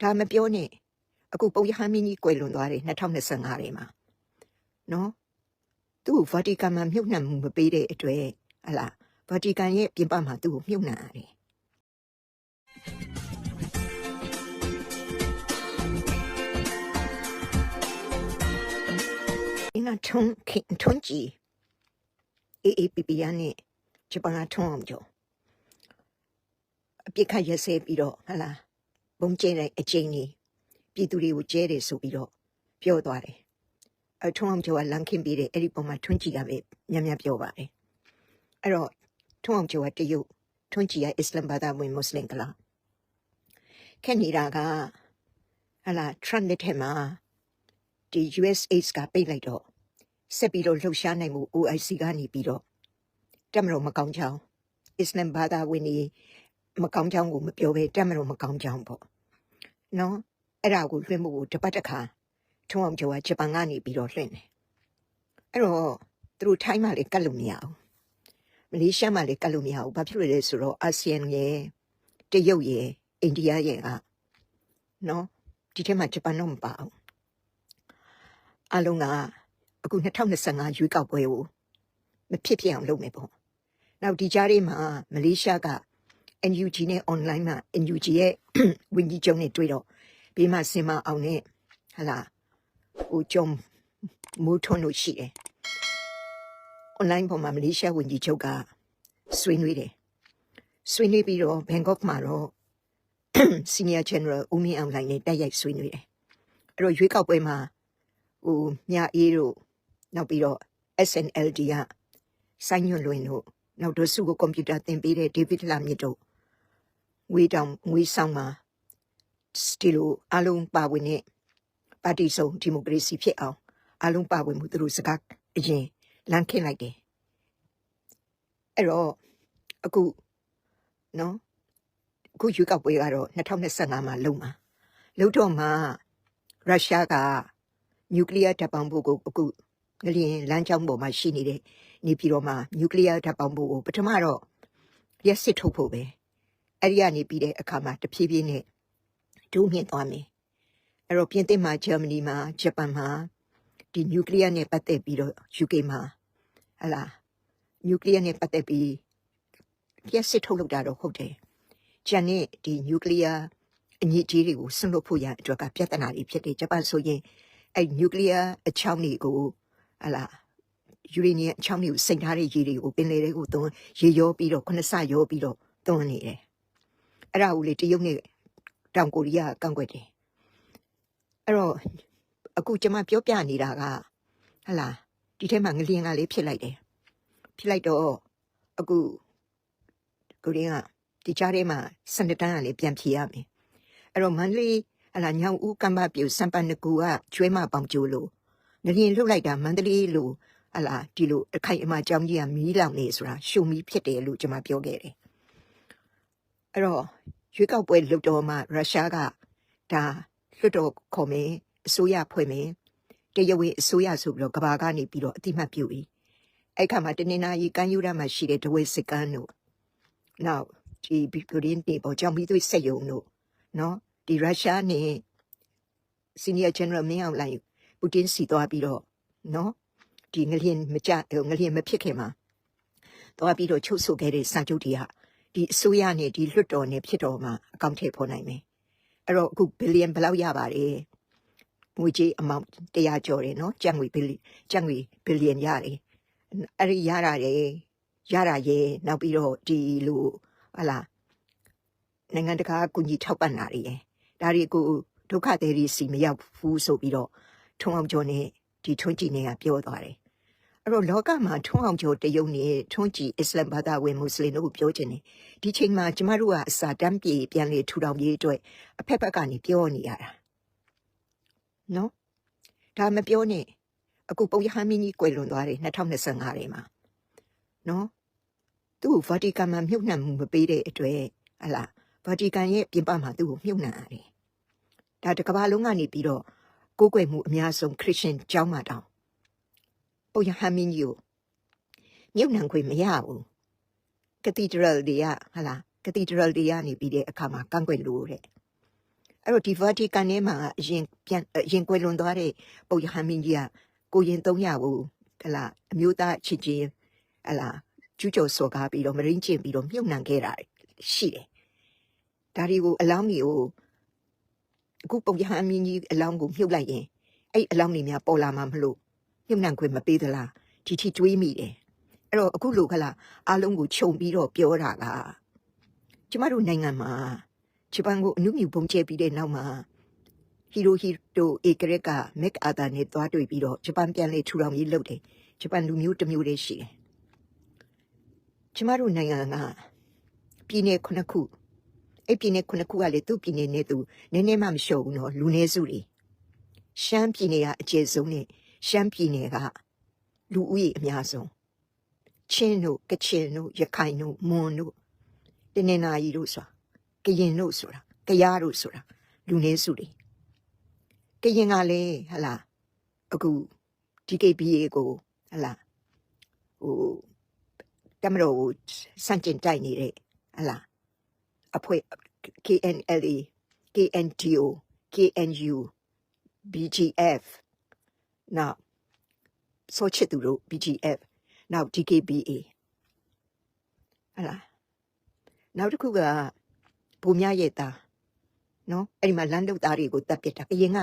ဒါမပြောနဲ့အခုပုပ်ရဟန်းမင်းကြီးကွယ်လွန်သွားတယ်2025ထဲမှာနော်သူ့ကိုဗာတီကန်မှာမြုပ်နှံမှုမပေးတဲ့အတွက်ဟလာဗာတီကန်ရဲ့ပြင်ပမှာသူ့ကိုမြုပ်နှံရတယ်အင်းကထုံခင်ထုံကြီးအေးအေးပီပီရနဲ့ဂျပန်ကထုံအောင်ကြောအပြစ်ခတ်ရက်စဲပြီးတော့ဟလာ ဘုံကျင်းတဲ့အချိန်ကြီးပြည်သူတွေကိုကျဲတယ်ဆိုပြီးတော့ပြောသွားတယ်အထုံအောင်ကျော်ကလန်ခင်းပြီးတဲ့အဲ့ဒီပုံမှာထွန်းကြည့်ကပဲညံ့ညံ့ပြောပါတယ်အဲ့တော့ထုံအောင်ကျော်ကတရုတ်ထွန်းကြည့်ကအစ္စလမ်ဘာသာဝင်မွတ်စလင်ကလားခဲ့နေတာကဟလာထရန့်လက်ထက်မှာဒီ USAID ကပိတ်လိုက်တော့ဆက်ပြီးတော့လှုပ်ရှားနိုင်မှု OIC ကနေပြီးတော့တက်မလို့မကောင်းချောင်းအစ္စလမ်ဘာသာဝင်တွေမကောင်းချောင်းကိုမပြောဘဲတက်မလို့မကောင်းချောင်းပေါ့ နော်အဲ့ဒါကိုလွှင့်မှုကိုတစ်ပတ်တစ်ခါထုံအောင်ကျော်ကဂျပန်ကနေပြီးတော့လွှင့်တယ်အဲ့တော့သူတို့ထိုင်းမှလည်းကတ်လို့မရဘူးမလေးရှားမှလည်းကတ်လို့မရဘူးဘာဖြစ်လို့လဲဆိုတော့အာဆီယံရဲ့တရုတ်ရဲ့အိန္ဒိယရဲ့ကနော်ဒီထဲမှာဂျပန်တော့မပါဘူးအလုံးကအခု2025ရွေးကောက်ပွဲကိုမဖြစ်ဖြစ်အောင်လုပ်မယ်ပေါ့နောက်ဒီကြားလေးမှာမလေးရှားက NUG နဲ့ online မှာ NUG ရဲ့ဝန်ကြီးချုပ်နဲ့တွေ့တော့ဘေးမှာစင်မအောင်နဲ့ဟလာဟိုကြုံမူထွန်းလို့ရှိတယ် online ပေါ်မှာမလေးရှားဝန်ကြီးချုပ်ကဆွေးနွေးတယ်ဆွေးနွေးပြီးတော့ Bangkok မှာတော့ Senior General ဦးမင်းအောင်လိုင်းနဲ့တိုက်ရိုက်ဆွေးနွေးတယ်အဲ့တော့ရွေးကောက်ပွဲမှာဟိုမြအေးတို့နောက်ပြီးတော့ SNLD ကစိုင်းညွန့်လွင်တို့နောက်တော့စုကိုကွန်ပျူတာသင်ပေးတဲ့ David လာမြင့်တို့ ငွေတောင်ငွေဆောင်မှာစတီလိုအလုံးပါဝင်တဲ့ပါတီစုံဒီမိုကရေစီဖြစ်အောင်အလုံးပါဝင်မှုသူတို့စကားအရင်လမ်းခင်းလိုက်တယ်အဲ့တော့အခုနော်အခုယူကောက်ပွဲကတော့2025မှာလုံမှာလုံတော့မှာရုရှားကနျူကလ িয়ার တပ်ပေါင်းဖို့ကိုအခုငလျင်လမ်းကြောင်းပေါ်မှာရှိနေတဲ့နေပြည်တော်မှာနျူကလ িয়ার တပ်ပေါင်းဖို့ကိုပထမတော့ရက်စစ်ထုတ်ဖို့ပဲ အဲ့ဒီကနေပြီးတဲ့အခါမှာတဖြည်းဖြည်းနဲ့ဒုမြင့်သွားမယ်အဲ့တော့ပြင်သစ်မှာဂျာမနီမှာဂျပန်မှာဒီနျူကလ িয়ার နဲ့ပတ်သက်ပြီးတော့ UK မှာဟလာနျူကလ িয়ার နဲ့ပတ်သက်ပြီးရက်စစ်ထုတ်လုပ်တာတော့ဟုတ်တယ်ဂျန်နဲ့ဒီနျူကလ িয়ার အညစ်အကြေးတွေကိုဆွန့်လွတ်ဖို့ရန်အတွက်ကပြဿနာတွေဖြစ်တယ်ဂျပန်ဆိုရင်အဲ့နျူကလ িয়ার အချောင်းတွေကိုဟလာယူရေနီယံအချောင်းတွေကိုစိန်ထားတဲ့ရေတွေကိုပင်လယ်တွေကိုသွန်းရေရောပြီးတော့ခုနစရောပြီးတော့သွန်းနေတယ် အဲ့ဒါကိုလေတရုတ်နဲ့တောင်ကိုရီးယားကန့်ကွက်တယ်အဲ့တော့အခုကျွန်မပြောပြနေတာကဟလာဒီထဲမှာငလျင်ကလေးဖြစ်လိုက်တယ်ဖြစ်လိုက်တော့အခုကိုရီးယားဒီကြားထဲမှာစနစ်တန်းကလည်းပြန်ဖြေရမယ်အဲ့တော့မန္တလေးဟလာညောင်ဦးကမ္ဘာပြူစံပန်နကူကကျွဲမပေါင်ကျိုးလို့ငလျင်လှုပ်လိုက်တာမန္တလေးလို့ဟလာဒီလိုအခိုင်အမာကြောင်းကြီးကမီးလောင်နေဆိုတာရှုံမီးဖြစ်တယ်လို့ကျွန်မပြောခဲ့တယ် အဲ့တော့ရွေးကောက်ပွဲလုပ်တော့မှရုရှားကဒါလွတ်တော်ခေါ်မယ်အစိုးရဖွဲ့မယ်တရားဝင်အစိုးရဆိုပြီးတော့ကဘာကနေပြီးတော့အတိမတ်ပြုပြီးအဲ့ခါမှာတနင်္လာရီကမ်းယူရမှာရှိတဲ့ဒဝဲစစ်ကန်းတို့နောက်ဒီဘီဂရင်းတေပေါ်ကြောင့်ပြီးသူစက်ယုံတို့နော်ဒီရုရှားနဲ့ senior general မင်းအောင်လိုက်ပူတင်စီသွားပြီးတော့နော်ဒီငလျင်မကြငလျင်မဖြစ်ခင်မှာသွားပြီးတော့ချုပ်ဆိုခဲ့တဲ့စာချုပ်တွေက ဒီအစိုးရနဲ့ဒီလွတ်တော်နဲ့ဖြစ်တော်မှာအကောင့်ထည့်ဖော်နိုင်မယ်အဲ့တော့အခုဘီလီယံဘယ်လောက်ရပါတယ်ငွေကြေးအမောင့်100ကျော်တယ်နော်ကျပ်ငွေဘီလီကျပ်ငွေဘီလီယံရတယ်အဲ့ဒီရတာတယ်ရတာရဲ့နောက်ပြီးတော့ဒီလိုဟလာနိုင်ငံတကာအကူအညီထောက်ပံ့တာတွေရယ်ဒါတွေကိုဒုက္ခသည်တွေစီမရောက်ဘူးဆိုပြီးတော့ထုံအောင်ကျော်နဲ့ဒီထွန်းကြည်နေကပြောသွားတယ် အဲ့တော့လောကမှာထွန်းအောင်ကျော်တရုတ်နဲ့ထွန်းကြည်အစ္စလမ်ဘာသာဝင်မွတ်စလင်တို့ကိုပြောချင်တယ်ဒီချိန်မှာကျမတို့ကအစာတမ်းပြေပြန်လေထူထောင်ရေးအတွက်အဖက်ဖက်ကနေပြောနေရတာနော်ဒါမပြောနဲ့အခုပုံရဟန်းမင်းကြီးကွယ်လွန်သွားတယ်2025ထဲမှာနော်သူ့ကိုဗာတီကန်မှာမြုပ်နှံမှုမပေးတဲ့အတွက်ဟလာဗာတီကန်ရဲ့ပြင်ပမှာသူ့ကိုမြုပ်နှံရတယ်ဒါတကဘာလုံးကနေပြီးတော့ကိုးကွယ်မှုအများဆုံးခရစ်ယာန်ကျောင်းမှာတောင် ပုံရဟန်းမင်းကြီးကိုမြုပ်နှံခွင့်မရဘူးကက်သီဒရယ်တွေကဟလာကက်သီဒရယ်တွေကနေပြီးတဲ့အခါမှာကန့်ကွက်လို့တဲ့အဲ့တော့ဒီ Vatican ထဲမှာအရင်ပြန်အရင်ကွယ်လွန်သွားတဲ့ပုပ်ရဟန်းမင်းကြီးကကိုရင်300ကိုဟလာအမျိုးသားချစ်ချင်းဟလာကျူးကျော်စော်ကားပြီးတော့မရင်းကျင်ပြီးတော့မြုပ်နှံခဲ့တာရှိတယ်ဒါတွေကိုအလောင်းတွေကိုအခုပုပ်ရဟန်းမင်းကြီးအလောင်းကိုမြုပ်လိုက်ရင်အဲ့အလောင်းတွေများပေါ်လာမှာမလို့ မြုပ်နှံခွင့်မပေးသလားဒီထိတွေးမိတယ်အဲ့တော့အခုလိုခလာအားလုံးကိုခြုံပြီးတော့ပြောတာကကျမတို့နိုင်ငံမှာဂျပန်ကိုအနုမြူပုံကျဲပြီးတဲ့နောက်မှာဟီရိုဟီတိုအေဂရက်ကမက်အာသာနဲ့တွားတွေ့ပြီးတော့ဂျပန်ပြန်လေထူထောင်ရေးလုပ်တယ်ဂျပန်လူမျိုးတစ်မျိုးတည်းရှိတယ်ကျမတို့နိုင်ငံကပြည်နယ်ခုနှစ်ခုအဲ့ပြည်နယ်ခုနှစ်ခုကလေသူ့ပြည်နယ်နဲ့သူနည်းနည်းမှမလျှော့ဘူးနော်လူနည်းစုတွေရှမ်းပြည်နယ်ကအကျယ်ဆုံးနဲ့ ရှမ်းပြည်နယ်ကလူဦးရေအများဆုံးချင်းတို့ကချင်တို့ရခိုင်တို့မွန်တို့တင်းနေနာရီတို့ဆိုတာကရင်တို့ဆိုတာကရားတို့ဆိုတာလူနည်းစုတွေကရင်ကလည်းဟလာအခု DKBA ကိုဟလာဟိုတမတော်ကိုစန့်ကျင်တိုက်နေတဲ့ဟလာအဖွဲ့ KNLA KNTO KNU BGF နောက်ဆိုချစ်သူတို့ BGF နောက် DKBA ဟလာနောက်တစ်ခုကဘုံမြရဲ့သားနော်အဲ့ဒီမှာလမ်းလုတ်သားတွေကိုတတ်ပစ်တာအရင်က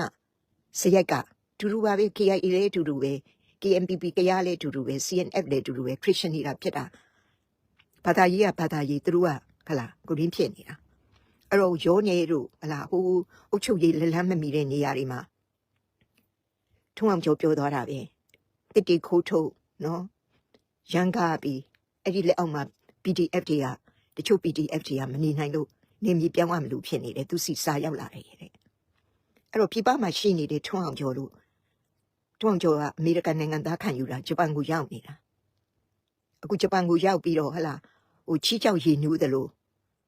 စရိုက်ကတူတူပါပဲ KIA လည်းတူတူပဲ KMPP ကရလည်းတူတူပဲ CNF လည်းတူတူပဲခရစ်ယာန်တွေကဖြစ်တာဘာသာရေးကဘာသာရေးသူတို့ကဟလာကိုရင်းဖြစ်နေတာအဲ့တော့ရောနေတို့ဟလာဟိုအုတ်ချုပ်ရေးလက်လန်းမမီတဲ့နေရာတွေမှာ ထုံအောင်ကျော်ပြောသွားတာပဲတစ်တီခိုးထုတ်နော်ရန်ကားပြီးအဲ့ဒီလက်အောက်မှာ PDF တွေကတချို့ PDF တွေကမနေနိုင်လို့နေမြေပြောင်းရမလို့ဖြစ်နေတယ်သူစီစာရောက်လာတယ်တဲ့အဲ့တော့ပြပမှာရှိနေတဲ့ထွန်းအောင်ကျော်လို့ထွန်းအောင်ကျော်ကအမေရိကန်နိုင်ငံသားခံယူတာဂျပန်ကိုရောက်နေတာအခုဂျပန်ကိုရောက်ပြီးတော့ဟလာဟိုချီးကြောက်ရည်နူးတယ်လို့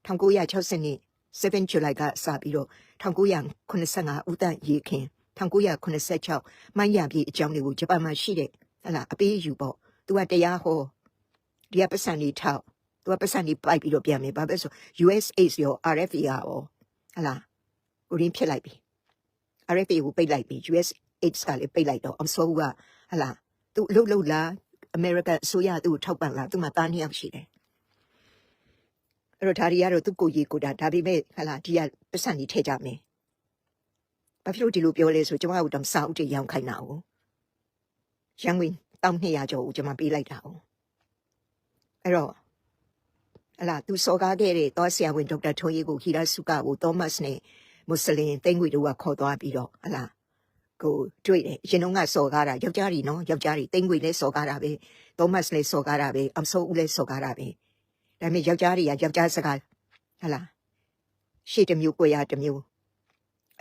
1960နှစ်7 July ကစပြီးတော့1985ဦးတန့်ရေခင် 1986မိုင်းရပြည်အကြောင်းတွေကိုဂျပန်မှာရှိတဲ့ဟလာအပေးယူပေါ့သူကတရားဟောဒီကပတ်စံလေးထောက်သူကပတ်စံလေးပိုက်ပြီးတော့ပြန်မယ်ဘာပဲဆို USA ရော RFA ရောဟလာဟိုရင်းဖြစ်လိုက်ပြီ RFA ကိုပိတ်လိုက်ပြီ US AIDS ကလည်းပိတ်လိုက်တော့အစိုးရဟလာသူအလုပ်လုပ်လား American အစိုးရသူ့ကိုထောက်ပံ့လားသူမှတားနှစ်ယောက်ရှိတယ်အဲ့တော့ဒါတွေကတော့သူ့ကိုယ်ကြီးကိုယ်တာဒါပေမဲ့ဟလာဒီကပတ်စံကြီးထည့်ကြမယ် ဘာဖြစ်လို့ဒီလိုပြောလဲဆိုကျွန်မတို့တော့စာအုပ်တွေရောင်းခိုင်းတာ哦ရန်ဝင်တောင်း200ကျော်ကိုကျွန်မပေးလိုက်တာ哦အဲ့တော့ဟလာသူစော်ကားခဲ့တဲ့တောဆရာဝန်ဒေါက်တာထွန်းကြီးကိုဟီရာစုကကိုသောမတ်နဲ့မွတ်စလင်တိန့်ငွေတို့ကခေါ်သွားပြီးတော့ဟလာကိုတွေ့တယ်ရင်တော့ကစော်ကားတာယောက်ျားကြီးနော်ယောက်ျားကြီးတိန့်ငွေလည်းစော်ကားတာပဲသောမတ်လည်းစော်ကားတာပဲအမဆိုးဦးလည်းစော်ကားတာပဲဒါပေမဲ့ယောက်ျားတွေကယောက်ျားစကားဟလာရှေ့တစ်မျိုးကိုရတစ်မျိုး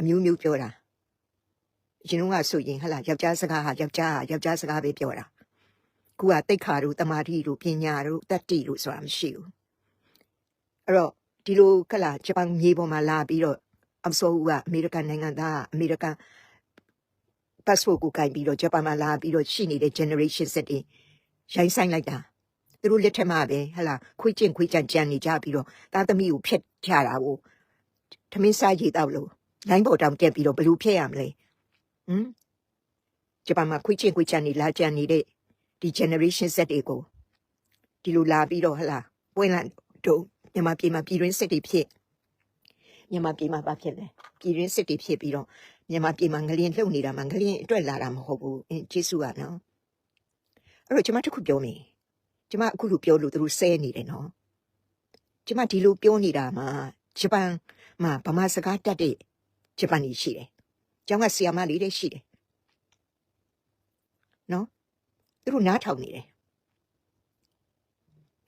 အမျိုးမျိုးပြောတာရင်တော့ကဆိုရင်ဟလာယောက်ျားစကားဟာယောက်ျားဟာယောက်ျားစကားပဲပြောတာခုကတိတ်ခါတို့တမာတိတို့ပညာတို့တတ္တိတို့ဆိုတာမရှိဘူးအဲ့တော့ဒီလိုခလာဂျပန်မြေပေါ်မှာလာပြီးတော့အဆိုးဦးကအမေရိကန်နိုင်ငံသားအမေရိကန် passport ကိုကင်ပြီးတော့ဂျပန်မှာလာပြီးတော့ရှိနေတဲ့ generation set တွေရိုင်းဆိုင်လိုက်တာသူတို့လက်ထက်မှာပဲဟလာခွေးကျင့်ခွေးကြံကြံနေကြပြီးတော့သားသမီးကိုဖျက်ချတာကိုထမင်းစားရည်တော့လို့ လိုင်းပေါ်တောင်တက်ပြီးတော့ဘယ်လိုဖျက်ရမလဲဟမ်ဂျပန်မှာခွေးကျင့်ခွေးကြံနေလာကြံနေတဲ့ဒီ generation set တွေကိုဒီလိုလာပြီးတော့ဟလာပွဲလန့်တို့မြန်မာပြည်မှာပြည်တွင်းစစ်တွေဖြစ်မြန်မာပြည်မှာဘာဖြစ်လဲပြည်တွင်းစစ်တွေဖြစ်ပြီးတော့မြန်မာပြည်မှာငလျင်လှုပ်နေတာမှာငလျင်အတွက်လာတာမဟုတ်ဘူးအင်းကျေးဇူးပါနော်အဲ့တော့ကျွန်မတစ်ခုပြောမယ်ကျွန်မအခုလိုပြောလို့သူတို့ဆဲနေတယ်နော်ကျွန်မဒီလိုပြောနေတာမှာဂျပန်မှာဗမာစကားတတ်တဲ့ ဂျပန်ကြီးရှိတယ်ကျောင်းကဆီယာမလေးတွေရှိတယ်နော်သူတို့နားထောင်နေတယ်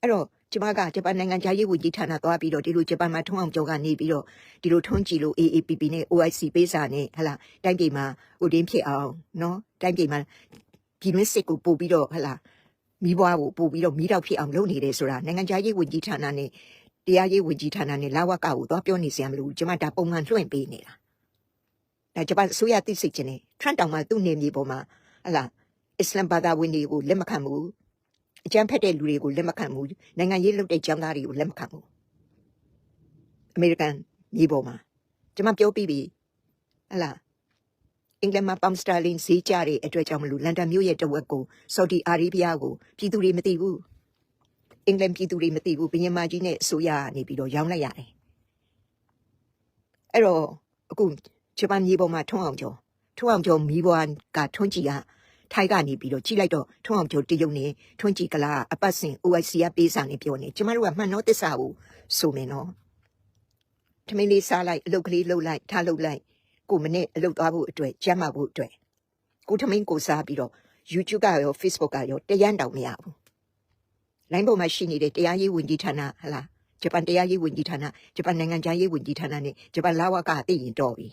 အဲ့တော့ကျမကဂျပန်နိုင်ငံခြားရေးဝန်ကြီးဌာနသွားပြီးတော့ဒီလိုဂျပန်မှာထုံးအောင်ကျော်ကနေပြီးတော့ဒီလိုထုံးကြည့်လို့ AAPP နဲ့ OIC ပေးစာနဲ့ဟလာတိုင်းပြည်မှာဟိုတင်းဖြစ်အောင်နော်တိုင်းပြည်မှာပြည်တွင်းစစ်ကိုပို့ပြီးတော့ဟလာမိဘကိုပို့ပြီးတော့မိတော့ဖြစ်အောင်လုပ်နေတယ်ဆိုတာနိုင်ငံခြားရေးဝန်ကြီးဌာနနဲ့တရားရေးဝန်ကြီးဌာနနဲ့လာဝကကိုသွားပြောနေစရာမလိုဘူးကျမဒါပုံမှန်လွှင့်ပေးနေတာ ဒါဂျပန်အစိုးရသိစိတ်ချင်းနေထရန့်တောင်မှာသူ့နေမြေပေါ်မှာဟလာအစ္စလမ်ဘာသာဝင်တွေကိုလက်မခံဘူးအကြမ်းဖက်တဲ့လူတွေကိုလက်မခံဘူးနိုင်ငံရေးလုပ်တဲ့ကျောင်းသားတွေကိုလက်မခံဘူးအမေရိကန်မြေပေါ်မှာကျွန်မပြောပြီးပြီဟလာအင်္ဂလန်မှာပမ်စတာလင်ဈေးကြတဲ့အတွက်ကြောင့်မလို့လန်ဒန်မြို့ရဲ့တဝက်ကိုဆော်ဒီအာရေဗျကိုပြည်သူတွေမသိဘူးအင်္ဂလန်ပြည်သူတွေမသိဘူးဘုရင်မကြီးနဲ့အစိုးရကနေပြီးတော့ရောင်းလိုက်ရတယ်အဲ့တော့အခု ဂျပန်မြေပေါ်မှာထွန်းအောင်ကျော်ထွန်းအောင်ကျော်မိဘွားကထွန်းကြည်ကထိုက်ကနေပြီးတော့ကြီးလိုက်တော့ထွန်းအောင်ကျော်တရုတ်နေထွန်းကြည်ကလာအပတ်စဉ် OIC ကပေးစာနေပြောနေကျမတို့ကမှန်တော့တစ္ဆာကိုဆိုမယ်နော်ထမင်းလေးစားလိုက်အလုတ်ကလေးလှုပ်လိုက်ထားလှုပ်လိုက်ကိုမနဲ့အလုတ်သွားဖို့အတွက်ကျမ်းမာဖို့အတွက်ကိုထမင်းကိုစားပြီးတော့ YouTube ကရော Facebook ကရောတရမ်းတောင်မရဘူးလိုင်းပေါ်မှာရှိနေတဲ့တရားရေးဝန်ကြီးဌာနဟလားဂျပန်တရားရေးဝန်ကြီးဌာနဂျပန်နိုင်ငံခြားရေးဝန်ကြီးဌာနနဲ့ဂျပန်လာဝကသိရင်တော့ပြီ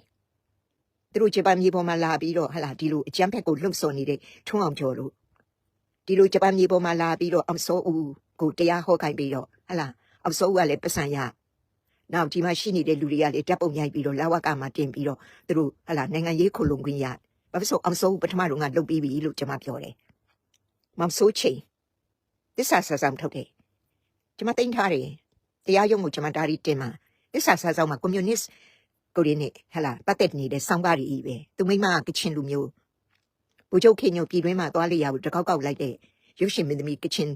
သူတို့ဂျပန်မြေပေါ်မှာလာပြီးတော့ဟလာဒီလိုအကြမ်းဖက်ကိုလှုပ်ဆော်နေတဲ့ထွန်းအောင်ကျော်တို့ဒီလိုဂျပန်မြေပေါ်မှာလာပြီးတော့အောင်စောဦးကိုတရားဟောခိုင်းပြီးတော့ဟလာအောင်စောဦးကလည်းပတ်စံရနောက်ဒီမှာရှိနေတဲ့လူတွေကလည်းတပ်ပုံရိုက်ပြီးတော့လာဝကမှာတင်ပြီးတော့သူတို့ဟလာနိုင်ငံရေးခုလုံခွင့်ရဘာဖြစ်လို့အောင်စောဦးပထမတော့ကလှုပ်ပြီးပြီလို့ကျွန်မပြောတယ်မောင်ဆိုးချိန်တစ္ဆာဆာဆောင်ထုတ်တယ်ကျွန်မတင်ထားတယ်တရားရုံးကိုကျွန်မဒါရီတင်မှာတစ္ဆာဆာဆောင်မှာကွန်မြူနစ် ကိုရင်းနဲ့ဟလာပတ်သက်နေတဲ့စောင်းကားတွေပဲသူမိမကချင်လူမျိုးဘူချုပ်ခင်ညိုပြည်တွင်းမှာသွားလေရဘူးတကောက်ကောက်လိုက်တဲ့ရုပ်ရှင်မင်းသမီးကချင်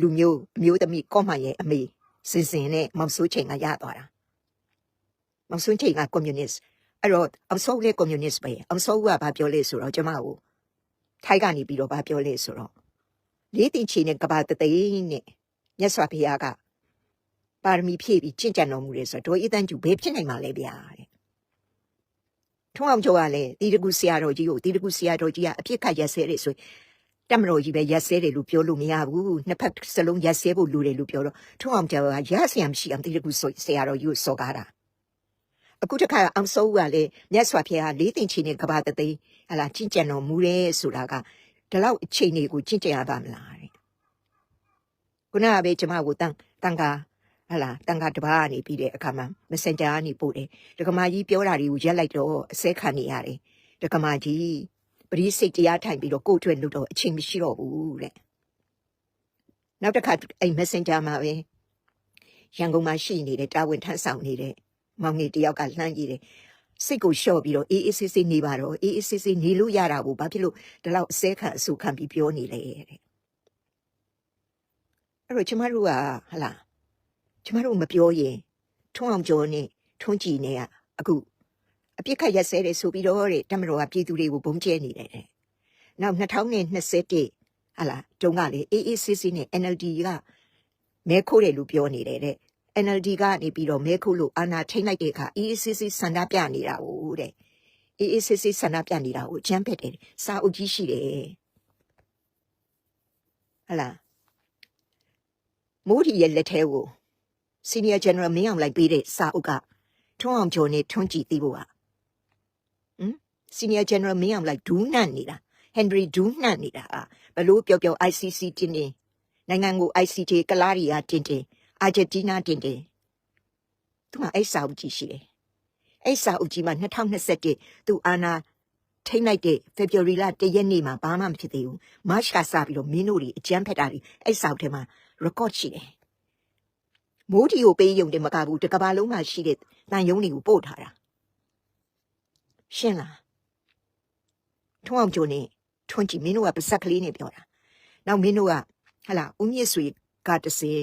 လူမျိုးအမျိုးသမီးကော့မရဲ့အမေစင်စင်နဲ့မောင်ဆိုးချိန်ကရသွားတာမောင်ဆိုးချိန်ကကွန်မြူနစ်အဲ့တော့အောင်ဆိုးလေကွန်မြူနစ်ပဲအောင်ဆိုးကဘာပြောလဲဆိုတော့ကျွန်မကိုထိုက်ကနေပြီးတော့ဘာပြောလဲဆိုတော့လေးတင်ချီနဲ့ကဘာတသိန်းနဲ့မြတ်စွာဘုရားက ပါရမီဖြည့်ပြီးကျင့်ကြံတော်မူတယ်ဆိုတော့ဒေါ်အေးတန်းကျူဘယ်ဖြစ်နိုင်မှာလဲဗျာတဲ့ထုံးအောင်ကျော်ကလည်းတီတကူဆရာတော်ကြီးကိုတီတကူဆရာတော်ကြီးကအပြစ်ခတ်ရက်ဆဲတယ်ဆိုရင်တက်မတော်ကြီးပဲရက်ဆဲတယ်လို့ပြောလို့မရဘူးနှစ်ဖက်စလုံးရက်ဆဲဖို့လိုတယ်လို့ပြောတော့ထုံးအောင်ကျော်ကရဆရာမရှိအောင်တီတကူဆရာတော်ကြီးကိုစော်ကားတာအခုတစ်ခါအောင်စိုးကလည်းမြတ်စွာဘုရားလေးတင်ချီနဲ့ကဘာတသိန်းဟလာကျင့်ကြံတော်မူတယ်ဆိုတာကဒီလောက်အချိန်တွေကိုကျင့်ကြံရပါမလားတဲ့ခုနကပဲကျမကိုတန်တန်က ဟလာတန်ခါတပားကနေပြီးတဲ့အခါမှာ Messenger ကနေပို့တယ်ဒကမာကြီးပြောတာတွေကိုရက်လိုက်တော့အစဲခံနေရတယ်ဒကမာကြီးပရိစိတ်တရားထိုင်ပြီးတော့ကိုယ့်အတွက်လို့တော့အချိန်မရှိတော့ဘူးတဲ့နောက်တစ်ခါအဲ့ Messenger မှာပဲရန်ကုန်မှာရှိနေတဲ့တာဝန်ထမ်းဆောင်နေတဲ့မောင်ငယ်တယောက်ကလှမ်းကြည့်တယ်စိတ်ကိုလျှော့ပြီးတော့အေးအေးဆေးဆေးနေပါတော့အေးအေးဆေးဆေးနေလို့ရတာကိုဘာဖြစ်လို့ဒီလောက်အစဲခံအဆူခံပြီးပြောနေလဲတဲ့အဲ့တော့ကျမတို့ကဟလာ ကျမတို့မပြောရင်ထွန်းအောင်ကျော်နဲ့ထွန်းကြည်နဲ့ကအခုအပြစ်ခတ်ရက်စဲတယ်ဆိုပြီးတော့တဲ့တမတော်ကပြည်သူတွေကိုဘုံကျဲနေတယ်တဲ့နောက်2021ဟာလားတုန်းကလေအေးအေးဆေးဆေးနဲ့ NLD ကမဲခိုးတယ်လို့ပြောနေတယ်တဲ့ NLD ကနေပြီးတော့မဲခိုးလို့အာဏာထိမ့်လိုက်တဲ့အခါအေးအေးဆေးဆေးဆန္ဒပြနေတာဟိုတဲ့အေးအေးဆေးဆေးဆန္ဒပြနေတာကိုအချမ်းဖက်တယ်စာအုပ်ကြီးရှိတယ်ဟလာမိုးဒီရဲ့လက်ထဲကို Senior General မင်းအောင်လိုက်ပေးတဲ့စာအုပ်ကထွန်းအောင်ကျော်နဲ့ထွန်းကြည်သိဖို့ကဟမ် Senior General မင်းအောင်လိုက်ဒူးနှံ့နေတာ Henry ဒူးနှံ့နေတာဘလို့ပြောပြော ICC တင်းတင်းနိုင်ငံကို ICJ ကလာရီယာတင်းတင်းအာဂျင်တီးနားတင်းတင်းသူကအဲ့စာအုပ်ကြီးရှိတယ်အဲ့စာအုပ်ကြီးမှာ2021သူအာနာထိမ့်လိုက်တဲ့ February လ1ရက်နေ့မှာဘာမှမဖြစ်သေးဘူး March ကစပြီးတော့မင်းတို့တွေအကြမ်းဖက်တာတွေအဲ့စာအုပ်ထဲမှာ record ရှိတယ် မိုးဒီကိုပေးယုံတယ်မကဘူးတကဘာလုံးမှာရှိတဲ့တန်ယုံတွေကိုပို့ထားတာရှင်းလားထွန်းအောင်ကျိုးနေထွန်းကြည့်မင်းတို့ကပါဇက်ကလေးနဲ့ပြောတာနောက်မင်းတို့ကဟလာဦးမြင့်ဆွေကတစင်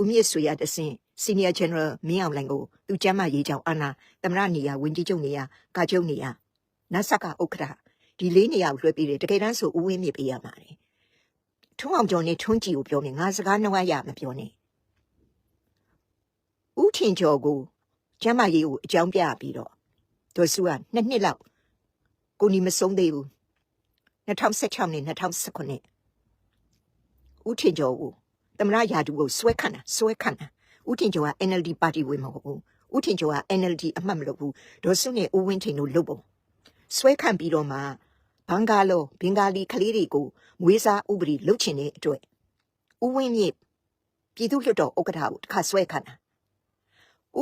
ဦးမြင့်ဆွေရတစင် Senior General မင်းအောင်လိုင်ကိုသူကျမ်းမရေးကြောင်းအာနာသမရနေရဝင်ကြီးချုပ်နေရကာချုပ်နေရနတ်ဆက်ကဥက္ကဋ္ဌဒီလေးနေရာကိုလွှဲပေးတယ်တကယ်တမ်းဆိုဦးဝင်းမြင့်ပေးရမှာလေထွန်းအောင်ကျော်နဲ့ထွန်းကြည်ကိုပြောနေငါစကားနှဝရမပြောနဲ့ ဦးထင်ကျော်ကိုကျမ်းမကြီးကိုအကြောင်းပြပြီးတော့ဒေါ်စုကနှစ်နှစ်လောက်ကိုနီမဆုံးသေးဘူး2016နဲ့2019ဦးထင်ကျော်ကိုသမရယာတူကိုဆွဲခန့်တာဆွဲခန့်တာဦးထင်ကျော်က NLD ပါတီဝင်မဟုတ်ဘူးဦးထင်ကျော်က NLD အမှတ်မလုပ်ဘူးဒေါ်စုနဲ့ဦးဝင်းထင်တို့လုပ်ပုံဆွဲခန့်ပြီးတော့မှဘန်ကာလောဘင်္ဂါလီကလေးတွေကိုမွေးစားဥပဒေလုပ်ချင်တဲ့အတွက်ဦးဝင်းမြင့်ပြည်သူ့လွှတ်တော်ဥက္ကဋ္ဌကိုတစ်ခါဆွဲခန့်တာ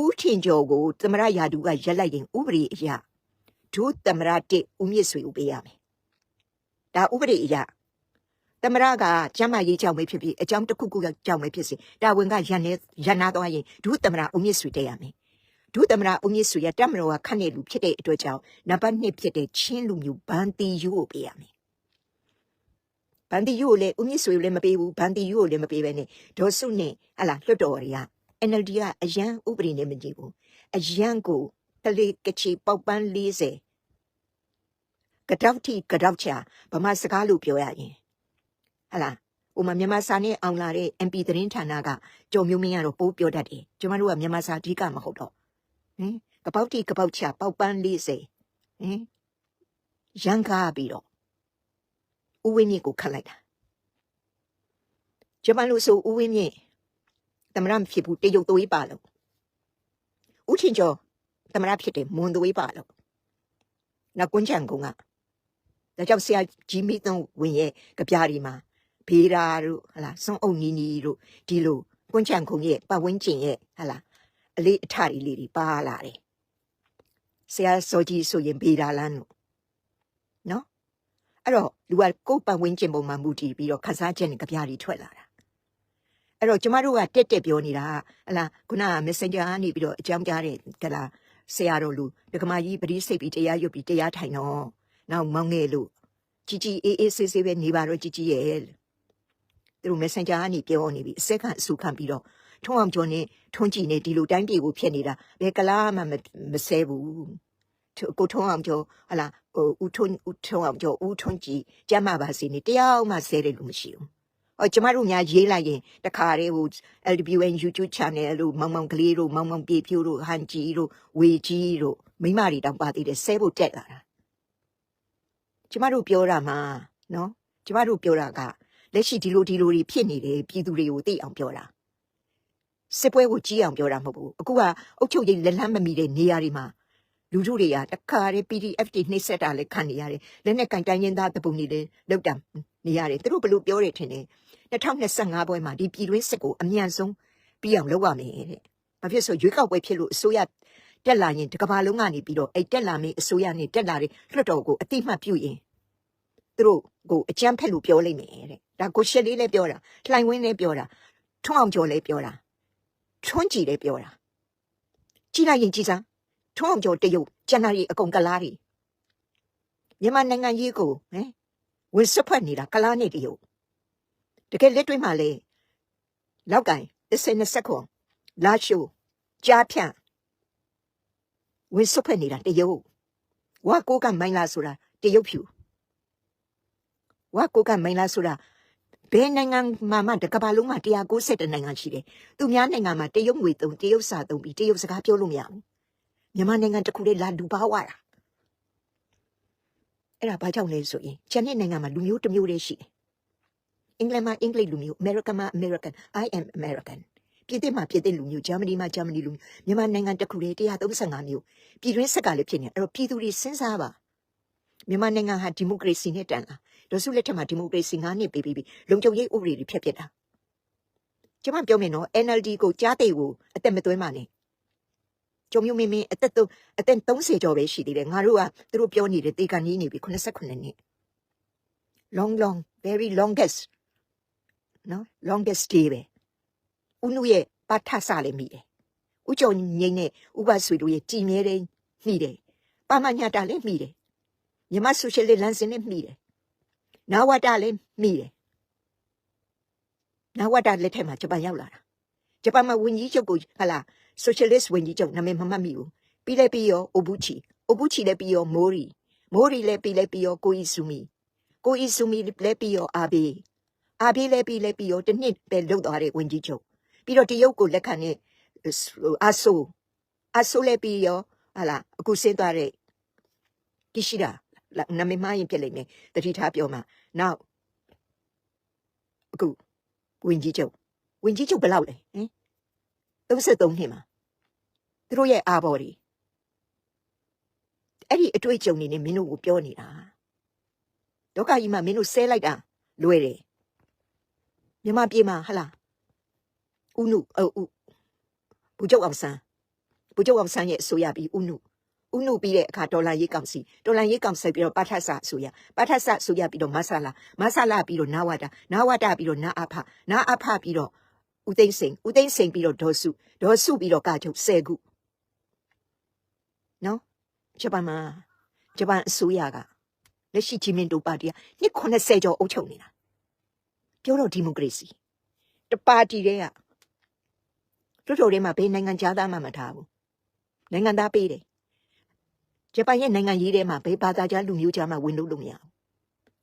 ဦးထင်ကျော်ကိုသမရယာဒူကရက်လိုက်ရင်ဥပဒေအရဒုသမရတစ်ဦးမြင့်ဆွေကိုပေးရမယ်။ဒါဥပဒေအရသမရကကျမ်းမာရေးကြောင့်ပဲဖြစ်ဖြစ်အကြောင်းတစ်ခုခုကြောင့်ပဲဖြစ်စေတာဝန်ကရန်နေရန်နာသွားရင်ဒုသမရဦးမြင့်ဆွေတည်ရမယ်။ဒုသမရဦးမြင့်ဆွေရတက်မတော်ကခန့်နေလူဖြစ်တဲ့အတွက်ကြောင့်နံပါတ်1ဖြစ်တဲ့ချင်းလူမျိုးဘန်တီယူကိုပေးရမယ်ဘန်တီယူကိုလည်းဦးမြင့်ဆွေကိုလည်းမပေးဘူးဘန်တီယူကိုလည်းမပေးပဲနဲ့ဒေါ်စုနဲ့ဟလာလွတ်တော်တွေက NLD ကအရန်ဥပဒေနဲ့မကြည့်ဘူးအရန်ကိုတလေကချီပေါက်ပန်း40ကတောက်တီကတောက်ချာဗမာစကားလို့ပြောရရင်ဟလာဥမာမြန်မာစာနဲ့အောင်လာတဲ့ MP သတင်းဌာနကကြုံမျိုးမင်းကတော့ပိုးပြောတတ်တယ်ကျမတို့ကမြန်မာစာအဓိကမဟုတ်တော့ဟင်ကပေါက်တီကပေါက်ချပေါက်ပန်း40ဟင်ရန်ကားပြီးတော့ဦးဝင်းမြင့်ကိုခတ်လိုက်တာကျမတို့ဆိုဦးဝင်းမြင့် သမရမဖြစ်ဘူးတရုတ်သွေးပါလို့ဦးချင်းကျော်သမရဖြစ်တယ်မွန်သွေးပါလို့နောက်ကွန်းချန်ကုန်းကဒါကြောင့်ဆရာကြီးမိသုံးဝင်ရဲ့ကြပြားဒီမှာဘေးရာတို့ဟလာစွန်အုပ်နီနီတို့ဒီလိုကွန်းချန်ကုန်းရဲ့ပတ်ဝန်းကျင်ရဲ့ဟလာအလေးအထတွေလေးတွေပါလာတယ်ဆရာစောကြီးဆိုရင်ဘေးရာလန်းတို့နော်အဲ့တော့လူကကိုယ်ပတ်ဝန်းကျင်ပုံမှာမူတည်ပြီးတော့ခန်းစားချက်နဲ့ကြပြားတွေထွက်လာတာ အဲ့တော့ကျမတို့ကတက်တက်ပြောနေတာဟလာခုနက messenger ကနေပြီးတော့အကြောင်းကြားတဲ့ကလာဆရာတော်လူဒကမာကြီးပရိစိတ်ပြီးတရားရွတ်ပြီးတရားထိုင်တော့နောက်မောင်းငယ်လို့ជីជីအေးအေးဆေးဆေးပဲနေပါတော့ជីជីရဲ့လို့သူတို့ messenger ကနေပြောနေပြီအစက်ကအဆူခံပြီးတော့ထုံးအောင်ကျော်နေထုံးကြည့်နေဒီလိုတိုင်းပြည်ကိုဖြစ်နေတာဘယ်ကလားမှမမဆဲဘူးသူကိုထုံးအောင်ကျော်ဟလာဟိုဦးထုံးဦးထုံးအောင်ကျော်ဦးထုံးကြည့်ကျမ်းမာပါစေနေတရားမှဆဲတယ်လို့မရှိဘူး။ အော်ကျမတို့ညာရေးလိုက်ရင်တခါတည်းဟို LWN YouTube channel လို့မောင်မောင်ကလေးတို့မောင်မောင်ပြေဖြိုးတို့ဟန်ကြီးတို့ဝေကြီးတို့မိမတွေတောင်ပါသေးတယ်ဆဲဖို့တက်လာတာကျမတို့ပြောတာမှာနော်ကျမတို့ပြောတာကလက်ရှိဒီလိုဒီလိုတွေဖြစ်နေတယ်ပြည်သူတွေကိုသိအောင်ပြောတာစစ်ပွဲကိုကြီးအောင်ပြောတာမဟုတ်ဘူးအခုကအုတ်ချုပ်ရေးလက်လန်းမမီတဲ့နေရာတွေမှာလူထုတွေကတခါတည်း PDF တွေနှိမ့်ဆက်တာလည်းခံနေရတယ်လက်နဲ့ကင်တိုင်းရင်းသားတပုံတွေလည်းလောက်တာနေရတယ်သူတို့ဘလို့ပြောတယ်ထင်တယ် 2025ပွဲမှာဒီပြည်တွင်းစစ်ကိုအမြန်ဆုံးပြီးအောင်လုပ်ရမယ်တဲ့။ဘာဖြစ်ဆိုရွေးကောက်ပွဲဖြစ်လို့အစိုးရတက်လာရင်ဒီကမ္ဘာလုံးကနေပြီးတော့အဲ့တက်လာမင်းအစိုးရနဲ့တက်လာတဲ့လွှတ်တော်ကိုအတိမတ်ပြုရင်သူတို့ကိုအကြမ်းဖက်လို့ပြောလိုက်မယ်တဲ့။ဒါကိုရှက်လေးလည်းပြောတာ၊လှိုင်ဝင်းလည်းပြောတာ၊ထွန်းအောင်ကျော်လည်းပြောတာ၊ထွန်းကြည်လည်းပြောတာ။ကြည့်လိုက်ရင်ကြည်စမ်းထွန်းအောင်ကျော်တရုတ်ကျန်တာတွေအကုန်ကလားတွေမြန်မာနိုင်ငံရေးကိုဟမ်ဝင်စွက်ဖက်နေတာကလားနဲ့တရုတ် တကယ်လက်တွေ့မှာလေလောက်ကင်30ခွန်လာရှိုးကြားဖြန့်ဝင်စွက်ဖက်နေတာတရုတ်ဝါကိုကမိုင်းလာဆိုတာတရုတ်ဖြူဝါကိုကမိုင်းလာဆိုတာဘယ်နိုင်ငံမှာမှတကဘာလုံးမှာ190နိုင်ငံရှိတယ်သူများနိုင်ငံမှာတရုတ်ငွေသုံးတရုတ်စာသုံးပြီးတရုတ်စကားပြောလို့မရဘူးမြန်မာနိုင်ငံတစ်ခုတည်းလာလူပါဝါတာအဲ့ဒါဘာကြောင့်လဲဆိုရင်ကျန်တဲ့နိုင်ငံမှာလူမျိုးတစ်မျိုးတည်းရှိတယ် အင်္ဂလန်မှာအင်္ဂလိပ်လူမျိုးအမေရိကန်မှာအမေရိကန် I am American ပြည်သစ်မှာပြည်သစ်လူမျိုးဂျာမနီမှာဂျာမနီလူမျိုးမြန်မာနိုင်ငံတစ်ခုတည်း135မျိုးပြည်တွင်းဆက်ကလည်းဖြစ်နေအဲ့တော့ပြည်သူတွေစဉ်းစားပါမြန်မာနိုင်ငံဟာဒီမိုကရေစီနဲ့တန်လာဒေါ်စုလက်ထက်မှာဒီမိုကရေစီ9နှစ်ပြီးပြီးလုံခြုံရေးဥပဒေတွေဖျက်ပစ်တာကျွန်မပြောမယ်နော် NLD ကိုကြားတဲ့ကိုအသက်မသွင်းပါနဲ့ကြုံမျိုးမင်းမင်းအသက်သုံးအသက်30ကျော်ပဲရှိသေးတယ်ငါတို့ကသူတို့ပြောနေတဲ့တေကန်ကြီးနေပြီ89နှစ် long long very longest နော် longest day ပဲဦးနုရဲ့ပါထဆလည်းမိတယ်ဦးကျော်ငိမ့်နဲ့ဥပဆွေတို့ရဲ့ကြည်မြဲတဲ့မိတယ်ပါမညာတာလည်းမိတယ်မြမဆိုရှယ်လစ်လမ်းစဉ်လည်းမိတယ်နာဝတာလည်းမိတယ်နာဝတာလက်ထက်မှာဂျပန်ရောက်လာတာဂျပန်မှာဝန်ကြီးချုပ်ကိုဟလာ socialist ဝန်ကြီးချုပ်နာမည်မမှတ်မိဘူးပြီးလဲပြီးရောအိုဘူချီအိုဘူချီလည်းပြီးရောမိုးရီမိုးရီလည်းပြီးလဲပြီးရောကိုအီဆူမီကိုအီဆူမီလည်းပြီးရောအာဘေး အာဘေးလည်းပြီးလဲပြီးရောတစ်နှစ်ပဲလုတ်သွားတဲ့ဝန်ကြီးချုပ်ပြီးတော့တရုတ်ကိုလက်ခံတဲ့အာဆိုအာဆိုလည်းပြီးရောဟာလာအခုဆင်းသွားတဲ့ကီရှိဒါနာမည်မရင်ပြစ်လိုက်မယ်တတိထားပြောမှာနောက်အခုဝင်ကြီးချုပ်ဝင်ကြီးချုပ်ဘယ်လောက်လဲဟင်33နှစ်မှာသူတို့ရဲ့အာဘော်တွေအဲ့ဒီအတွေ့အကြုံတွေနဲ့မင်းတို့ကိုပြောနေတာဒုက္ခကြီးမှာမင်းတို့ဆဲလိုက်တာလွယ်တယ် မြမပြေမှာဟလာဥနုအဥဘူချုပ်အောင်ဆန်းဘူချုပ်အောင်ဆန်းရဲ့အဆိုရပြီးဥနုဥနုပြီးတဲ့အခါဒေါ်လာရေးကောင်စီဒေါ်လာရေးကောင်စီပြီးတော့ပါထဆအဆိုရပါထဆအဆိုရပြီးတော့မဆလာမဆလာပြီးတော့နာဝတာနာဝတာပြီးတော့နာအဖနာအဖပြီးတော့ဦးသိန်းစိန်ဦးသိန်းစိန်ပြီးတော့ဒေါ်စုဒေါ်စုပြီးတော့ကာချုပ်10ခုဟနော်ဂျပန်မှာဂျပန်အစိုးရကလက်ရှိဂျီမင်တိုပါတီကနှစ်80ကျော်အုပ်ချုပ်နေတာ ပြောတော့ဒီမိုကရေစီတပါတီတည်းကလွှတ်တော်ထဲမှာဘယ်နိုင်ငံခြားသားမှမထားဘူးနိုင်ငံသားပေးတယ်ဂျပန်ရဲ့နိုင်ငံရေးထဲမှာဘယ်ဘာသာကြားလူမျိုးကြားမှဝင်လို့လို့မရဘူး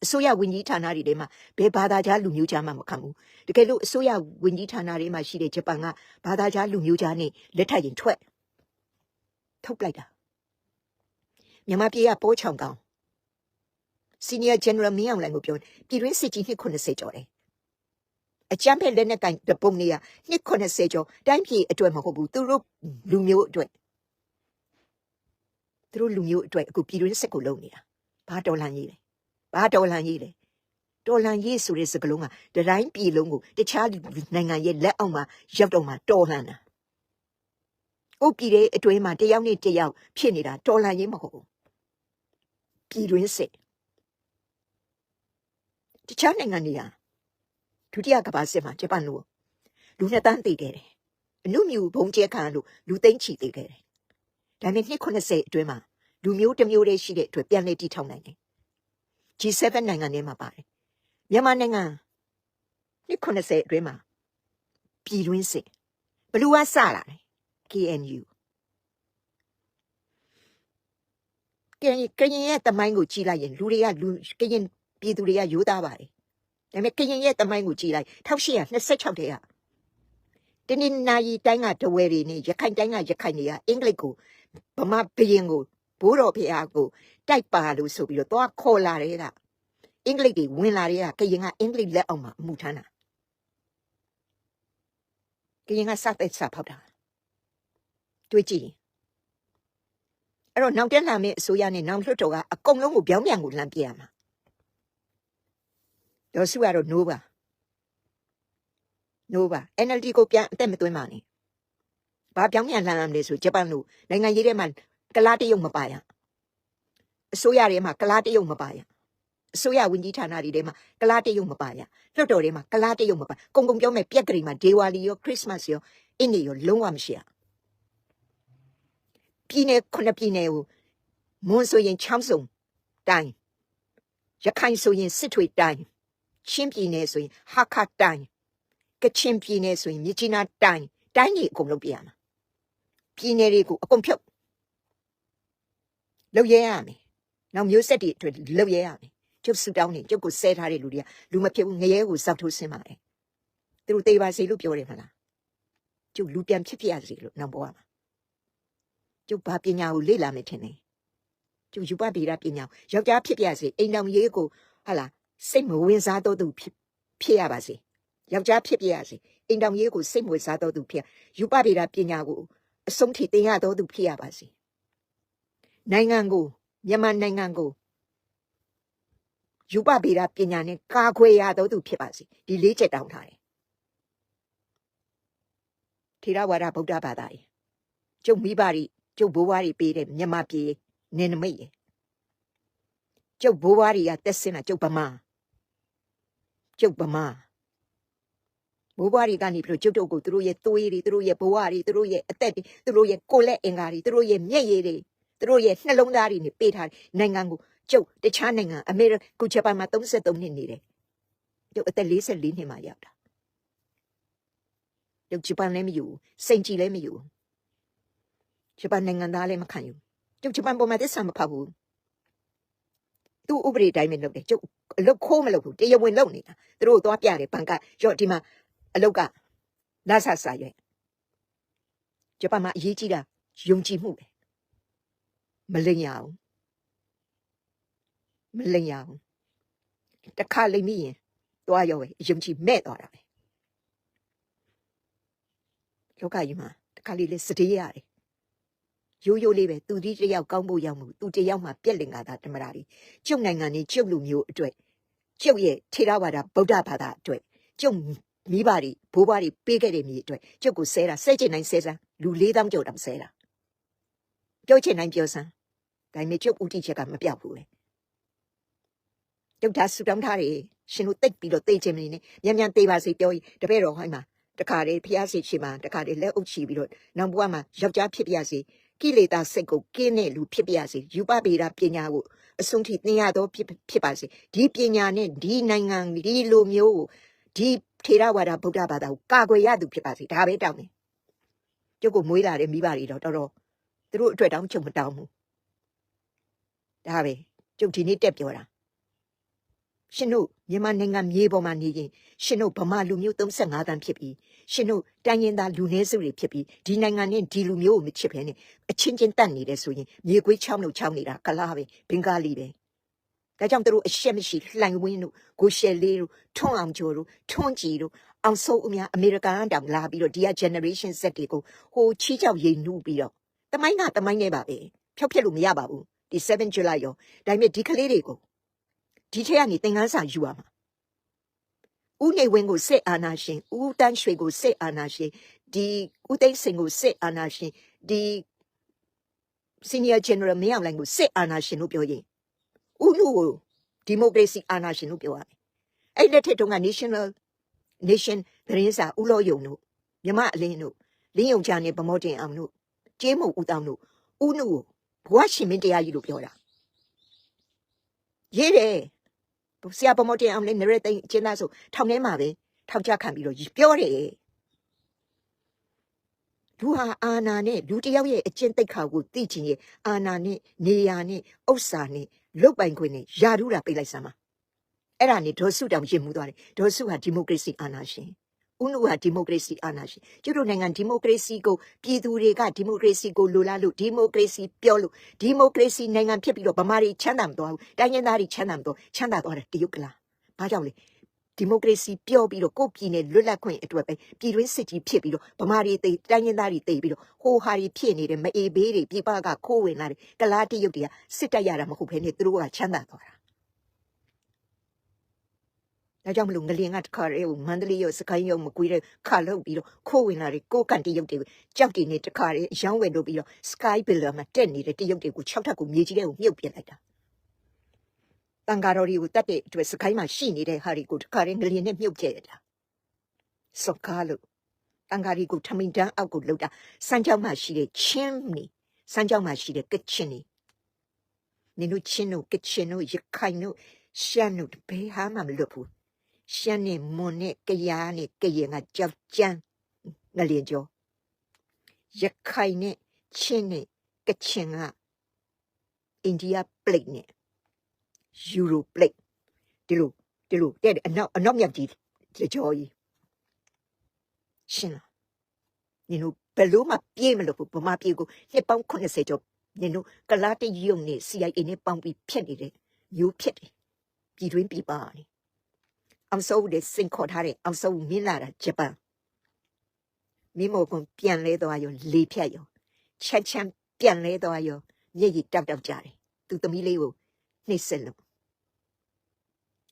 အစိုးရဝင်ကြီးဌာနတွေထဲမှာဘယ်ဘာသာကြားလူမျိုးကြားမှမခံဘူးတကယ်လို့အစိုးရဝင်ကြီးဌာနတွေမှာရှိတဲ့ဂျပန်ကဘာသာကြားလူမျိုးကြားနဲ့လက်ထပ်ရင်ထွက်ထုတ်ပလိုက်တာမြန်မာပြည်ကပိုးချောင်ကောင် senior general မင်းအောင်လှိုင်ကိုပြောပြည်တွင်းစစ်ကြီးနှစ်80ကျော်တယ် အကြမ်းဖက်လက်နက်ကင်တပုံနေရနှစ်80ကျော်တိုင်းပြည်အတွက်မဟုတ်ဘူးသူတို့လူမျိုးအတွက်သူတို့လူမျိုးအတွက်အခုပြည်တွင်းစစ်ကိုလုပ်နေတာဘာတော်လန်ရေးလဲဘာတော်လန်ရေးလဲတော်လန်ရေးဆိုတဲ့စကားလုံးကတတိုင်းပြည်လုံးကိုတခြားနိုင်ငံရဲ့လက်အောက်မှာရောက်တော့မှတော်လန်တာကိုပြည်ရဲ့အတွင်းမှာတယောက်နဲ့တယောက်ဖြစ်နေတာတော်လန်ရေးမဟုတ်ဘူးပြည်တွင်းစစ်တခြားနိုင်ငံတွေက ဒုတိယကမ္ဘာစစ်မှာဂျပန်လိုလူနှစ်တန်းသိခဲ့တယ်အနုမြူဘုံကျဲခံလို့လူသိန်းချီသိခဲ့တယ်ဒါပေမဲ့နှစ်80အတွင်းမှာလူမျိုးတစ်မျိုးတည်းရှိတဲ့အတွက်ပြန်လည်တည်ထောင်နိုင်တယ် G7 နိုင်ငံထဲမှာပါတယ်မြန်မာနိုင်ငံနှစ်80အတွင်းမှာပြည်တွင်းစစ်ဘလူးကစလာတယ် KNU ကရင်ကရင်ရဲ့တမိုင်းကိုကြည့်လိုက်ရင်လူတွေကလူကရင်ပြည်သူတွေကရိုးသားပါတယ် ဒါပေမဲ့ကရင်ရဲ့တမိုင်းကိုကြည့်လိုက်1826တည်းကတနင်္လာရီတိုင်းကတဝဲတွေနဲ့ရခိုင်တိုင်းကရခိုင်တွေကအင်္ဂလိပ်ကိုဗမာဘရင်ကိုဘိုးတော်ဖရာကိုတိုက်ပါလို့ဆိုပြီးတော့သွားခေါ်လာတဲ့ကအင်္ဂလိပ်တွေဝင်လာတဲ့ကကရင်ကအင်္ဂလိပ်လက်အောက်မှာအမှုထမ်းတာကရင်ကစတဲ့စဖောက်တာတွေးကြည့်ရင်အဲ့တော့နောက်တက်လာမယ့်အစိုးရနဲ့နောက်လွှတ်တော်ကအကုန်လုံးကိုပြောင်းပြန်ကိုလှမ်းပြရမှာ ဒေါ်စုကတော့ no ပါ no ပါ NLD ကိုပြန်အသက်မသွင်းပါနဲ့ဘာပြောင်းပြန်လှမ်းရမလဲဆိုဂျပန်လိုနိုင်ငံရေးထဲမှာကလားတရုတ်မပါရအစိုးရထဲမှာကလားတရုတ်မပါရအစိုးရဝန်ကြီးဌာနတွေထဲမှာကလားတရုတ်မပါရလွှတ်တော်ထဲမှာကလားတရုတ်မပါကုံကုံပြောမယ်ပြက်ကလေးမှာဒေဝါလီရောခရစ်စမတ်ရောအင်းကြီးရောလုံးဝမရှိရပြည်နယ်ခုနှစ်ပြည်နယ်ကိုမွန်ဆိုရင်ချောင်းစုံတိုင်းရခိုင်ဆိုရင်စစ်ထွေတိုင်း ချင်းပြည်နယ်ဆိုရင်ဟာခတိုင်းကချင်ပြည်နယ်ဆိုရင်မြစ်ကြီးနားတိုင်းတိုင်းကြီးအကုန်လုံးပြရမှာပြည်နယ်တွေကိုအကုန်ဖြုတ်လုပ်ရဲရမယ်နောက်မျိုးဆက်တွေအတွက်လုပ်ရဲရမယ်ကျုပ်ဆူတောင်းနေကျုပ်ကိုဆဲထားတဲ့လူတွေကလူမဖြစ်ဘူးငရဲကိုစောက်ထိုးဆင်းပါတယ်သူတို့တေးပါစေလို့ပြောတယ်မလားကျုပ်လူပြန်ဖြစ်ဖြစ်ရစီလို့နောက်ဘဝမှာကျုပ်ဘာပညာကိုလေ့လာမယ်ထင်တယ်ကျုပ်ယူပဗေဒပညာကိုယောက်ျားဖြစ်ပြစေအိမ်တော်ရေးကိုဟာလား စိတ်မဝင်စားတော့သူဖြစ်ဖြစ်ရပါစေယောက်ျားဖြစ်ပြရစေအိမ်တော်ရေးကိုစိတ်မဝင်စားတော့သူဖြစ်ယူပဗေဒပညာကိုအဆုံးထိသင်ရတော့သူဖြစ်ရပါစေနိုင်ငံကိုမြန်မာနိုင်ငံကိုယူပဗေဒပညာနဲ့ကာခွေရတော့သူဖြစ်ပါစေဒီလေးချက်တောင်းထားတယ်ထေရဝါဒဗုဒ္ဓဘာသာရေကျုပ်မိဘတွေကျုပ်ဘိုးဘွားတွေပေးတဲ့မြန်မာပြည်နင်နမိတ်ရေကျုပ်ဘိုးဘွားတွေကတက်စင်တာကျုပ်ဗမာ ကျုပ်ဗမာဘိုးဘွားတွေကနေပြီးတော့ကျုပ်တို့ကိုသူတို့ရဲ့သွေးတွေသူတို့ရဲ့ဘဝတွေသူတို့ရဲ့အသက်တွေသူတို့ရဲ့ကိုယ်လက်အင်္ဂါတွေသူတို့ရဲ့မျက်ရည်တွေသူတို့ရဲ့နှလုံးသားတွေနဲ့ပေးထားတယ်နိုင်ငံကိုကျုပ်တခြားနိုင်ငံအမေရိကကိုဂျပန်မှာ33နှစ်နေတယ်ကျုပ်အသက်44နှစ်မှရောက်တာကျုပ်ဂျပန်လည်းမယူစိန်ကြည်လည်းမယူဂျပန်နိုင်ငံသားလည်းမခံယူကျုပ်ဂျပန်ပေါ်မှာသစ္စာမဖောက်ဘူး သူ့ဥပဒေတိုင်းပဲလုပ်တယ်ကျုပ်အလုတ်ခိုးမလုပ်ဘူးတရားဝင်လုပ်နေတာသူတို့သွားပြတယ်ဘန်ကရော့ဒီမှာအလုတ်ကလာဆဆရွယ်ဂျပန်မှာအရေးကြီးတာယုံကြည်မှုပဲမလိမ်ရအောင်မလိမ်ရအောင်တခါလိမ်မိရင်သွားရောပဲယုံကြည်မဲ့သွားတာပဲလောကကြီးမှာတခါလေးလေးစတေးရတယ် ရိုးရိုးလေးပဲသူဒီတယောက်ကောင်းဖို့ရောက်မှုသူတယောက်မှပြက်လင်္ကာတာတမရာကြီးကျုပ်နိုင်ငံနဲ့ကျုပ်လူမျိုးအတွက်ကျုပ်ရဲ့ထေရဝါဒဗုဒ္ဓဘာသာအတွက်ကျုပ်မိဘတွေဘိုးဘွားတွေပေးခဲ့တဲ့မြေအတွက်ကျုပ်ကိုဆဲတာဆဲချင်နိုင်ဆဲစမ်းလူ၄000ကျော်တောင်ဆဲတာပြောချင်နိုင်ပြောစမ်းဒါပေမဲ့ကျုပ်ဦးတီချက်ကမပြောက်ဘူးလေကျုပ်ဒါဆူတောင်းထားတယ်ရှင်တို့တိတ်ပြီးတော့တိတ်ချင်မနေနဲ့မြန်မြန်သေးပါစေပြောရင်တပည့်တော်ဟိုင်းမှာတခါလေဖျားစီချီမှာတခါလေလက်အုပ်ချီပြီးတော့နောက်ဘဝမှာယောက်ျားဖြစ်ပြစီ ကိလေသာစိတ်ကိုကင်းတဲ့လူဖြစ်ပါစေယူပဗေဒပညာကိုအဆုံးထိသင်ရသောဖြစ်ဖြစ်ပါစေဒီပညာနဲ့ဒီနိုင်ငံဒီလိုမျိုးကိုဒီထေရဝါဒဗုဒ္ဓဘာသာကိုကာကွယ်ရသူဖြစ်ပါစေဒါပဲတောင်းတယ်ကျုပ်ကိုမွေးလာတဲ့မိဘတွေတော့တော်တော်သူတို့အတွက်တောင်းချုပ်မတောင်းဘူးဒါပဲကျုပ်ဒီနေ့တက်ပြောတာရှင်တို့မြန်မာနိုင်ငံမြေပေါ်မှာနေရင်ရှင်တို့ဗမာလူမျိုး35တန်းဖြစ်ပြီး ရှင်တို့တိုင်းရင်းသားလူနည်းစုတွေဖြစ်ပြီးဒီနိုင်ငံနဲ့ဒီလူမျိုးကိုမချစ်ဖဲနဲ့အချင်းချင်းတတ်နေတယ်ဆိုရင်မြေခွေးချောင်းလို့ချောင်းနေတာကလားပဲဘင်္ဂလီပဲဒါကြောင့်သူတို့အရှက်မရှိလှိုင်ဝင်းတို့ကိုရှယ်လေးတို့ထွန်းအောင်ကျော်တို့ထွန်းကြည်တို့အောင်စိုးအများအမေရိကန်တောင်လာပြီးတော့ဒီက generation Z တွေကိုဟိုချီးကြောက်ရိမ်နှူးပြီးတော့တမိုင်းကတမိုင်းနဲ့ပါပဲဖြောက်ဖြက်လို့မရပါဘူးဒီ7 July ရောဒါပေမဲ့ဒီကလေးတွေကိုဒီထက်ကနေသင်ခန်းစာယူရမှာ ဦးနေဝင်းကိုစစ်အာဏာရှင်ဦးတန်းရွှေကိုစစ်အာဏာရှင်ဒီဦးသိန်းစင်ကိုစစ်အာဏာရှင်ဒီ senior general မင်းအောင်လှိုင်ကိုစစ်အာဏာရှင်လို့ပြောရင်ဦးလူကိုဒီမိုကရေစီအာဏာရှင်လို့ပြောရမယ်အဲ့လက်ထက်တုန်းက national nation သတင်းစာဦးလောယုံတို့မြမအလင်းတို့လင်းယုံချာနဲ့ဗမောတင်အောင်တို့ကျေးမုံဦးတောင်းတို့ဦးနုကိုဘဝရှင်မင်းတရားကြီးလို့ပြောတာရေးတယ် ဆရာဗမောတင်အောင်လည်းနရက်သိန်းအကျဉ်းသားဆိုထောင်ထဲမှာပဲထောင်ချခံပြီးတော့ပြောတယ်လူဟာအာနာနဲ့လူတစ်ယောက်ရဲ့အကျင့်သိက္ခာကိုသိချင်ရဲ့အာနာနဲ့နေရာနဲ့ဥစ္စာနဲ့လုတ်ပိုင်ခွင့်နဲ့ယာရုတာပြလိုက်စမ်းပါအဲ့ဒါနဲ့ဒေါ်စုတောင်ရင်မှုသွားတယ်ဒေါ်စုဟာဒီမိုကရေစီအာဏာရှင် ဦးနုဟာဒီမိုကရေစီအာဏာရှင်ကျတို့နိုင်ငံဒီမိုကရေစီကိုပြည်သူတွေကဒီမိုကရေစီကိုလိုလားလို့ဒီမိုကရေစီပြောလို့ဒီမိုကရေစီနိုင်ငံဖြစ်ပြီးတော့ဗမာတွေချမ်းသာမသွားဘူးတိုင်းရင်းသားတွေချမ်းသာမသွားချမ်းသာသွားတယ်တရုတ်ကလားဘာကြောင့်လဲဒီမိုကရေစီပြောပြီးတော့ကိုယ့်ပြည်နယ်လွတ်လပ်ခွင့်အတွက်ပဲပြည်တွင်းစစ်ကြီးဖြစ်ပြီးတော့ဗမာတွေတိတ်တိုင်းရင်းသားတွေတိတ်ပြီးတော့ဟိုဟာတွေဖြစ်နေတယ်မအေးဘေးတွေပြပကခိုးဝင်လာတယ်ကလားတရုတ်တွေကစစ်တပ်ရတာမဟုတ်ဘဲနဲ့သူတို့ကချမ်းသာသွားတာ ဒါကြောင့်မလို့ငလင်ကတခါရဲကိုမန္တလေးရောစကိုင်းရောမကွေးတဲ့ခါလောက်ပြီးတော့ခိုးဝင်လာတဲ့ကိုကန်တရုတ်တွေကြောက်တွေနဲ့တခါရဲရောင်းဝယ်လို့ပြီးတော့ sky biller မှာတက်နေတဲ့တရုတ်တွေကို6ထပ်ကိုမြေကြီးထဲကိုမြုပ်ပြလိုက်တာတန်ဃာတော်တွေကိုတတ်တဲ့အတွက်စကိုင်းမှာရှိနေတဲ့ဟာတွေကိုတခါရဲငလင်နဲ့မြုပ်ပြရတာစောက်ကားလို့တန်ဃာတွေကိုထမိန်တန်းအောက်ကိုလှုပ်တာစမ်းကြောင်းမှာရှိတဲ့ချင်းနေစမ်းကြောင်းမှာရှိတဲ့ကချင်နေနင်တို့ချင်းတို့ကချင်တို့ရခိုင်တို့ရှမ်းတို့ဘယ်ဟာမှမလွတ်ဘူး ရှမ်းနဲ့မွန်နဲ့ကရားနဲ့ကရင်ကကြောက်ကြမ်းငလျင်ကျော်ရခိုင်နဲ့ချင်းနဲ့ကချင်ကအိန္ဒိယပလိတ်နဲ့ယူရိုပလိတ်ဒီလိုဒီလိုတဲ့အနောက်အနောက်မြတ်ကြီးကြော်ကြီးရှင်းလားနင်တို့ဘယ်လို့မှပြေးမလို့ဗမာပြေကိုနှစ်ပေါင်း80ကျော်နင်တို့ကလာတရုံနဲ့ CIA နဲ့ပေါင်းပြီးဖြစ်နေတဲ့မျိုးဖြစ်တယ်ပြည်တွင်းပြည်ပနေ အောင်စိုးတဲ့စင်ခေါ်ထားတဲ့အောင်စိုးမင်းလာတာဂျပန်မိမိုကွန်ပြန်လဲသွားရောလေဖြတ်ရောချက်ချမ်းပြန်လဲသွားရောမျက်ရည်တောက်တောက်ကြတယ်သူသမီးလေးကိုနှိမ့်ဆက်လို့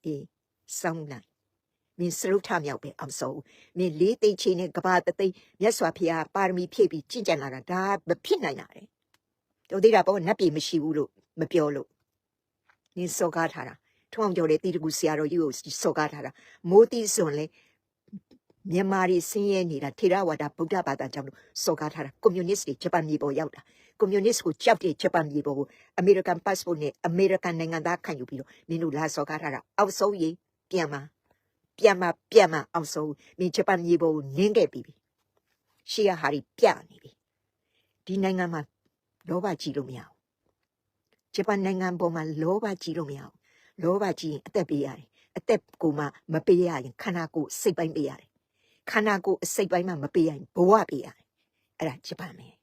အေးစောင်းလိုက်မင်းစရုပ်ထမြောက်ပဲအောင်စိုးမင်းလေးသိချင်းနဲ့ကဘာတသိမြတ်စွာဘုရားပါရမီဖြည့်ပြီးကျင့်ကြံလာတာဒါမဖြစ်နိုင်တာလေတို့သေးတာပေါ့နတ်ပြည်မရှိဘူးလို့မပြောလို့နင်းစောကားထားတာ ထွအောင်ကျော်လေတီတကူဆရာတော်ကြီးကိုစော်ကားထားတာမိုးတီစွန်လေမြန်မာတွေဆင်းရဲနေတာထေရဝါဒဗုဒ္ဓဘာသာကြောင့်လို့စော်ကားထားတာကွန်မြူနစ်တွေဂျပန်ပြည်ပေါ်ရောက်တာကွန်မြူနစ်ကိုကြောက်တဲ့ဂျပန်ပြည်ပေါ်ကိုအမေရိကန်ပတ်စပို့နဲ့အမေရိကန်နိုင်ငံသားခံယူပြီးတော့မင်းတို့လာစော်ကားထားတာအောက်ဆုံးရင်ပြန်မှာပြန်မှာပြန်မှာအောက်ဆုံးမင်းဂျပန်ပြည်ပေါ်ကိုနင်းခဲ့ပြီးပြီရှေ့ရဟာရီပြနေပြီဒီနိုင်ငံမှာလောဘကြီးလို့မရဘူးဂျပန်နိုင်ငံပေါ်မှာလောဘကြီးလို့မရဘူး လောဘကြီးရင်အသက်ပေးရတယ်အသက်ကိုမှမပေးရရင်ခန္ဓာကိုယ်စိတ်ပိုင်းပေးရတယ်ခန္ဓာကိုယ်အစိတ်ပိုင်းမှမပေးရရင်ဘဝပေးရတယ်အဲ့ဒါဂျပန်ပဲ